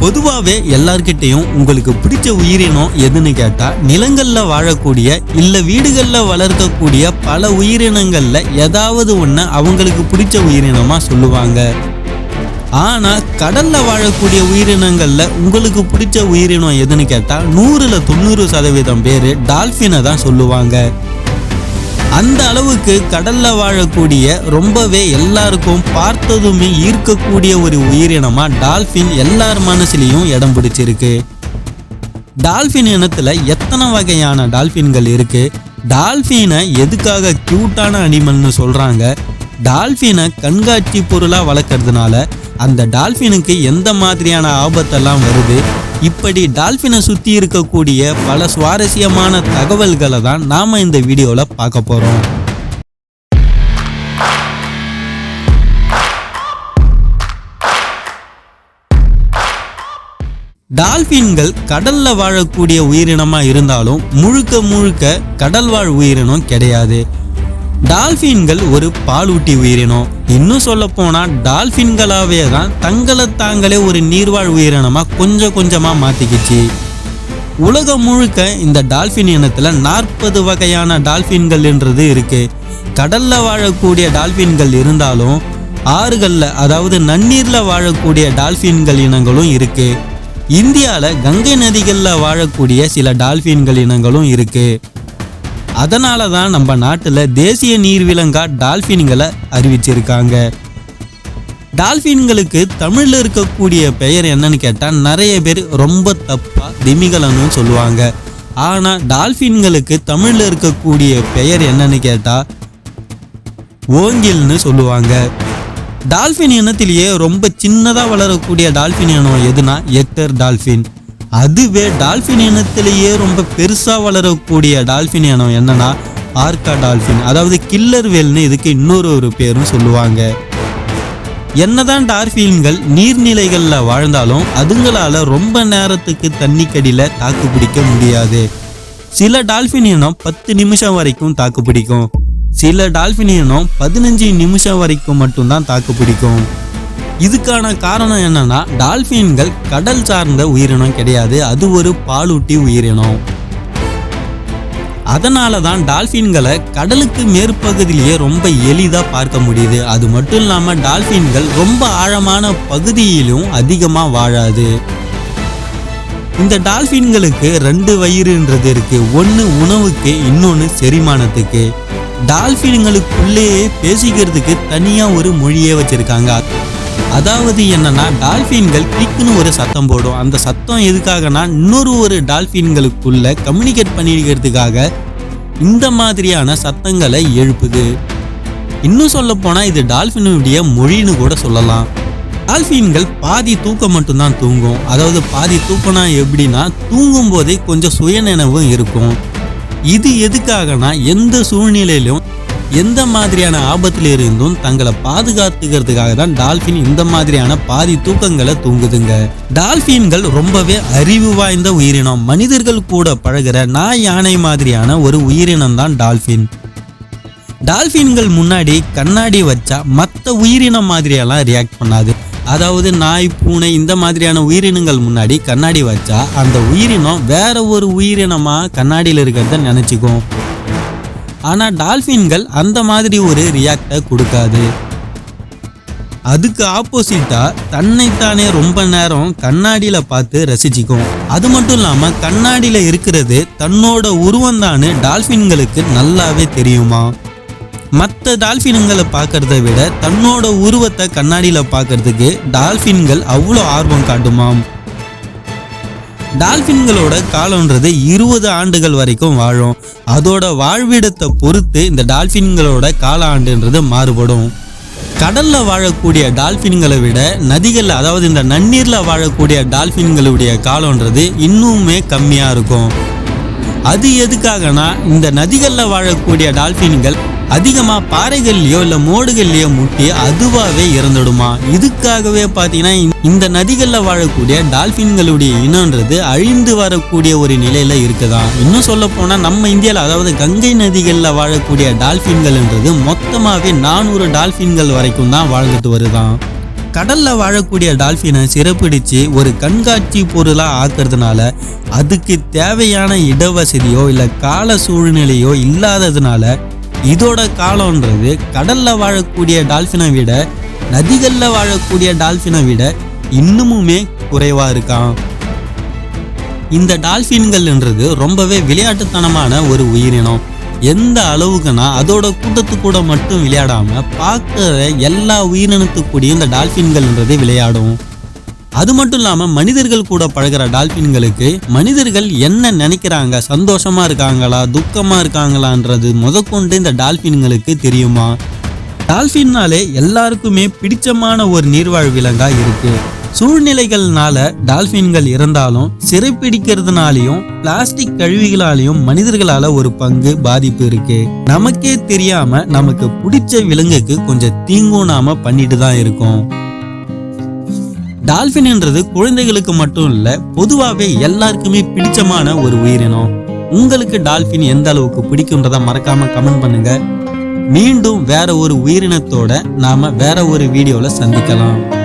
பொதுவாகவே எல்லார்கிட்டையும் உங்களுக்கு பிடிச்ச உயிரினம் எதுன்னு கேட்டால் நிலங்களில் வாழக்கூடிய இல்லை வீடுகளில் வளர்க்கக்கூடிய பல உயிரினங்களில் ஏதாவது ஒன்று அவங்களுக்கு பிடிச்ச உயிரினமாக சொல்லுவாங்க. ஆனால் கடலில் வாழக்கூடிய உயிரினங்களில் உங்களுக்கு பிடிச்ச உயிரினம் எதுன்னு கேட்டால் நூறில் தொண்ணூறு சதவீதம் பேர் டால்ஃபினை தான் சொல்லுவாங்க. அந்த அளவுக்கு கடல்ல வாழக்கூடிய ரொம்பவே எல்லாருக்கும் பார்த்ததுமே ஈர்க்கக்கூடிய ஒரு உயிரினமா டால்ஃபின் எல்லார் மனசுலையும் இடம் பிடிச்சிருக்கு. டால்ஃபின் இனத்துல எத்தனை வகையான டால்ஃபின்கள் இருக்கு? டால்ஃபினை எதுக்காக கியூட்டான அனிமல்னு சொல்றாங்க? டால்ஃபினை கண்காட்சி பொருளாக வளர்க்கறதுனால அந்த டால்ஃபினுக்கு எந்த மாதிரியான ஆபத்தெல்லாம் வருது? இப்படி டால்ஃபினை சுற்றி இருக்கக்கூடிய பல சுவாரஸ்யமான தகவல்களை தான் நாம இந்த வீடியோவில் பார்க்க போகிறோம் டால்பின்கள் கடல்ல வாழக்கூடிய உயிரினமா இருந்தாலும் முழுக்க முழுக்க கடல்வாழ் உயிரினம் கிடையாது. டால்பின்கள் ஒரு பாலூட்டி உயிரினம். இன்னும் சொல்ல போனா டால்பின்களாவே தான் தங்களை தாங்களே ஒரு நீர்வாழ் உயிரினமா கொஞ்சம் கொஞ்சமா மாத்திக்கிச்சு. உலகம் முழுக்க இந்த டால்பின் இனத்துல நாற்பது வகையான டால்பின்கள் என்றது இருக்கு. கடல்ல வாழக்கூடிய டால்பின்கள் இருந்தாலும் ஆறுகளில் அதாவது நன்னீரில் வாழக்கூடிய டால்பின்கள் இனங்களும் இருக்கு. இந்தியாவில் கங்கை நதிகளில் வாழக்கூடிய சில டால்பின்கள் இனங்களும் இருக்குது அதனால தான் நம்ம நாட்டில் தேசிய நீர்விலங்கா டால்ஃபின்களை அறிவிச்சிருக்காங்க. டால்ஃபின்களுக்கு தமிழில் இருக்கக்கூடிய பெயர் என்னன்னு கேட்டால் நிறைய பேர் ரொம்ப தப்பாக திமிகலன்னு சொல்லுவாங்க. ஆனால் டால்ஃபின்களுக்கு தமிழில் இருக்கக்கூடிய பெயர் என்னன்னு கேட்டால் ஓங்கில்னு சொல்லுவாங்க. டால்ஃபின் இனத்திலேயே ரொம்ப சின்னதாக வளரக்கூடிய டால்ஃபின் இனம் எதுனா எக்டர் டால்ஃபின். அதுவே டால்ஃபின் இனத்திலேயே ரொம்ப பெருசாக வளரக்கூடிய டால்ஃபின் இனம் என்னன்னா ஆர்கா டால்ஃபின் அதாவது கில்லர் வேல்னு இதுக்கு இன்னொரு ஒரு பேரும் சொல்லுவாங்க. என்னதான் டார்ஃபின்கள் நீர்நிலைகளில் வாழ்ந்தாலும் அதுங்களால ரொம்ப நேரத்துக்கு தண்ணிக்கடியில் தாக்கு பிடிக்க முடியாது. சில டால்ஃபின் இனம் பத்து நிமிஷம் வரைக்கும் தாக்கு பிடிக்கும். சில டால்ஃபின் இனம் பதினஞ்சு நிமிஷம் வரைக்கும் மட்டும்தான் தாக்கு பிடிக்கும். இதுக்கான காரணம் என்னன்னா டால்பின்கள் கடல் சார்ந்த உயிரினம் கிடையாது. அது ஒரு பாலூட்டி உயிரினம். அதனால தான் டால்ஃபின்களை கடலுக்கு மேற்பகுதியிலேயே ரொம்ப எளிதாக பார்க்க முடியுது. அது மட்டும் இல்லாமல் டால்ஃபின்கள் ரொம்ப ஆழமான பகுதியிலும் அதிகமாக வாழாது. இந்த டால்ஃபின்களுக்கு ரெண்டு வயிறுன்றது இருக்கு. ஒன்று உணவுக்கு இன்னொன்று செரிமானத்துக்கு. டால்ஃபின்களுக்குள்ளேயே பேசிக்கிறதுக்கு தனியாக ஒரு மொழியே வச்சுருக்காங்க. அதாவது என்னன்னா டால்பின்கள் கிளிக்குன்னு ஒரு சத்தம் போடும். அந்த சத்தம் எதுக்காகனா இன்னொரு ஒரு டால்பின்களுக்குள்ள கம்யூனிகேட் பண்ணிக்கிறதுக்காக இந்த மாதிரியான சத்தங்களை எழுப்புது. இன்னும் சொல்ல போனா இது டால்பினுடைய மொழின்னு கூட சொல்லலாம். டால்பின்கள் பாதி தூக்கம் மட்டும்தான் தூங்கும். அதாவது பாதி தூக்கம்னா எப்படின்னா தூங்கும் போதே கொஞ்சம் சுயநினைவும் இருக்கும். இது எதுக்காகனா எந்த சூழ்நிலையிலும் எந்த மாதிரியான ஆபத்தில் இருந்தும் தங்களை பாதுகாத்துக்கிறதுக்காக தான் டால்பின் இந்த மாதிரியான பாதி தூக்கங்களை தூங்குதுங்க. டால்பின்கள் ரொம்பவே அறிவு வாய்ந்த உயிரினம். மனிதர்கள் கூட பழகுற நாய் யானை மாதிரியான ஒரு உயிரினம் தான் டால்பின் டால்பின்கள் முன்னாடி கண்ணாடி வச்சா மற்ற உயிரினம் மாதிரியெல்லாம் ரியாக்ட் பண்ணாது. அதாவது நாய் பூனை இந்த மாதிரியான உயிரினங்கள் முன்னாடி கண்ணாடி வச்சா அந்த உயிரினம் வேற ஒரு உயிரினமா கண்ணாடியில் இருக்கிறத நினைச்சுக்கும். ஆனால் டால்ஃபின்கள் அந்த மாதிரி ஒரு ரியாக்டை கொடுக்காது. அதுக்கு ஆப்போசிட்டா தன்னைத்தானே ரொம்ப நேரம் கண்ணாடியில் பார்த்து ரசிச்சுக்கும். அது மட்டும் இல்லாமல் கண்ணாடியில் இருக்கிறது தன்னோட உருவந்தானு டால்ஃபின்களுக்கு நல்லாவே தெரியுமா? மற்ற டால்ஃபின்களை பார்க்கறத விட தன்னோட உருவத்தை கண்ணாடியில் பார்க்கறதுக்கு டால்ஃபின்கள் அவ்வளோ ஆர்வம் காட்டுமாம். டால்ஃபின்களோட காலம்ன்றது இருபது ஆண்டுகள் வரைக்கும் வாழும். அதோட வாழ்விடத்தை பொறுத்து இந்த டால்ஃபின்களோட கால ஆண்டுன்றது மாறுபடும். கடல்ல வாழக்கூடிய டால்பின்களை விட நதிகளில் அதாவது இந்த நன்னீர்ல வாழக்கூடிய டால்பின்களுடைய காலம்ன்றது இன்னுமே கம்மியா இருக்கும். அது எதுக்காகனா இந்த நதிகளில் வாழக்கூடிய டால்பின்கள் அதிகமாக பாறைகள்லையோ இல்லை மோடுகள்லையோ முட்டி அதுவாகவே இறந்துடுமா? இதுக்காகவே பார்த்தீங்கன்னா இந்த நதிகளில் வாழக்கூடிய டால்ஃபின்களுடைய இனம்ன்றது அழிந்து வரக்கூடிய ஒரு நிலையில் இருக்குதான். இன்னும் சொல்ல போனால் நம்ம இந்தியாவில் அதாவது கங்கை நதிகளில் வாழக்கூடிய டால்ஃபின்கள்ன்றது மொத்தமாகவே நானூறு டால்ஃபின்கள் வரைக்கும் தான் வாழ்ந்துட்டு வருதான். கடல்ல வாழக்கூடிய டால்ஃபினை சிறப்பிடிச்சு ஒரு கண்காட்சி பொருளா ஆக்குறதுனால அதுக்கு தேவையான இடவசதியோ இல்லை கால சூழ்நிலையோ இல்லாததுனால இதோட காலம்ன்றது கடல்ல வாழக்கூடிய டால்ஃபினை விட நதிகள்ல வாழக்கூடிய டால்ஃபினை விட இன்னமுமே குறைவா இருக்கான் இந்த டால்ஃபின்கள்ன்றது ரொம்பவே விளையாட்டுத்தனமான ஒரு உயிரினம். எந்த அளவுக்குன்னா அதோட கூட்டத்து கூட மட்டும் விளையாடாம பார்க்குற எல்லா உயிரினத்து இந்த டால்ஃபின்கள்ன்றது விளையாடும். அது மட்டும் இல்லாம மனிதர்கள் கூட பழகுற டால்ஃபின்களுக்கு மனிதர்கள் என்ன நினைக்கிறாங்க? சந்தோஷமா இருக்காங்களா? துக்கமா இருக்காங்களான்றது முதற்கொண்டு இந்த டால்ஃபின்களுக்கு தெரியுமா? டால்ஃபின்னாலே எல்லாருக்குமே பிடிச்சமான ஒரு நீர்வாழ் விலங்கா இருக்கு. சூழ்நிலைகள்னால டால்ஃபின்கள் இருந்தாலும் சிறைப்பிடிக்கிறதுனாலையும் பிளாஸ்டிக் கழிவுகளாலையும் மனிதர்களால ஒரு பங்கு பாதிப்பு இருக்கு. நமக்கே தெரியாம நமக்கு பிடிச்ச விலங்குக்கு கொஞ்சம் தீங்கும் நாம பண்ணிட்டு தான் இருக்கோம். டால்ஃபின்ன்றது குழந்தைகளுக்கு மட்டும் இல்ல பொதுவாகவே எல்லாருக்குமே பிடிச்சமான ஒரு உயிரினம் உங்களுக்கு டால்ஃபின் எந்த அளவுக்கு பிடிக்கும்ன்றதை மறக்காம கமெண்ட் பண்ணுங்க. மீண்டும் வேற ஒரு உயிரினத்தோட நாம வேற ஒரு வீடியோவில் சந்திக்கலாம்.